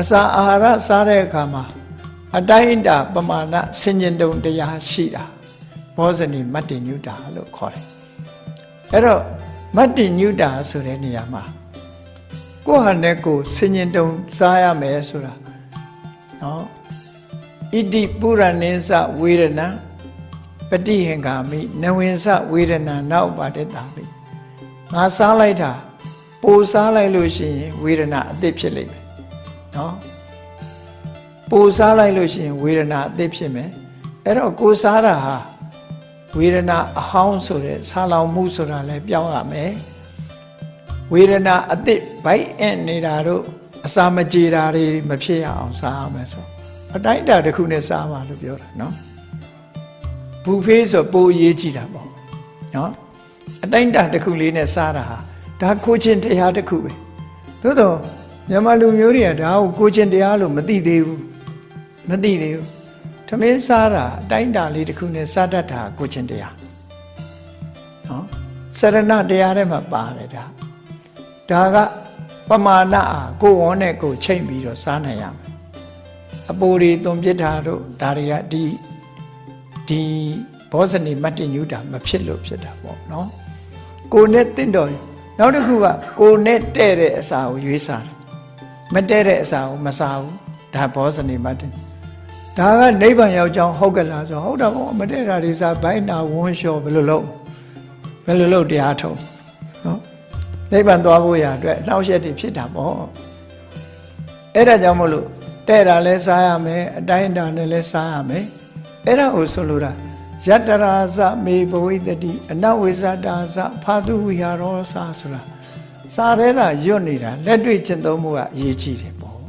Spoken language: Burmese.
အစာအာဟာရစားတဲ့အခါမှာအတိုင်းအတာပမာဏဆင်ញင်တုံတရားရှိတာဘောဇနီမတ္တိညုတာလို့ခေါ်တယ်အဲ့တော့မတ္တိညုတာဆိုတဲ့နေရာမှာကိုယ့်ဟာနဲ့ကိုယ်ဆင်ញင်တုံစားရမယ်ဆိုတာနော်ဣတိပုရဏိသဝေဒနာပฏิဟင်္ဂာမိနဝင်္စဝေဒနာနောက်ပါတဲ့တာမိငါစားလိုက်တာပိုစားလိုက်လို့ရှိရင်ဝေဒနာအသစ်ဖြစ်လိမ့်မယ် နော်ပိုစားလိုက်လို့ရှိရင်ဝေဒနာအသစ်ဖြစ်မယ်အဲ့တော့ကိုစားတာဟာဝေဒနာအဟောင်းဆိုတဲ့ဆာလောင်မှုဆိုတာလည်းပြောင်းရမယ်ဝေဒနာအသစ်ဘိုက်အင့်နေတာတို့အစာမကြေတာတွေမဖြစ်ရအောင်စားရမယ်ဆိုအတိုင်းအတာတစ်ခုနဲ့စားပါလို့ပြောတာနော်ဘူဖေးဆိုပိုအရေးကြည့်တာပေါ့နော်အတိုင်းအတာတစ်ခုလေးနဲ့စားတာဟာဒါကိုချင်းတရားတစ်ခုပဲသို့တော့ မြန်မာလူမျိုးတွေကဒါကိုကိုချင်းတရားလို့မသိသေးဘူးမသိသေးဘူးထမင်းစားတာအတိုင်းအတာလေးတစ်ခုနဲ့စားတတ်တာကိုချင်းတရားနော်စရဏတရားထဲမှာပါတယ်ဒါဒါကပမာဏအားကိုယ်ဝန်းနဲ့ကိုယ်ချိန်ပြီးတော့စားနိုင်ရမယ်အပိုတွေသွန်ပြစ်တာတို့ဒါတွေကဒီဒီဘောဇနီမတ္တညုတာမဖြစ်လို့ဖြစ်တာပေါ့နော်ကိုယ်နဲ့တင့်တော်နောက်တစ်ခုကကိုယ်နဲ့တဲ့တဲ့အစာကိုရွေးစားတယ် မတဲ့တဲ့အစာကိုမစားဘူးဒါဘောဇနီမတ္တဒါကနိဗ္ဗာန်ရောက်ကြောင်းဟုတ်ကလားဆိုဟုတ်တာပေါ့မတဲ့တာတွေစားဘိုင်းနာဝန်းလျှော်ဘယ်လိုလုပ်ဘယ်လိုလုပ်တရားထုံးနော်နိဗ္ဗာန်သွားဖို့ရအတွက်နှောက်ရက်တွေဖြစ်တာပေါ့အဲ့ဒါကြောင့်မလို့တဲ့တာလဲစားရမယ်အတိုင်းအတာနဲ့လဲစားရမယ်အဲ့ဒါကိုဆိုလိုတာယတရာဇမေဘဝိတတိအနဝိဇတာဇဖာတုဝိဟာရောစာဆိုတာ စားရဲတာရွတ်နေတာလက်တွေ့ကျင့်သုံးမှုကအရေးကြီးတယ်ပေါ့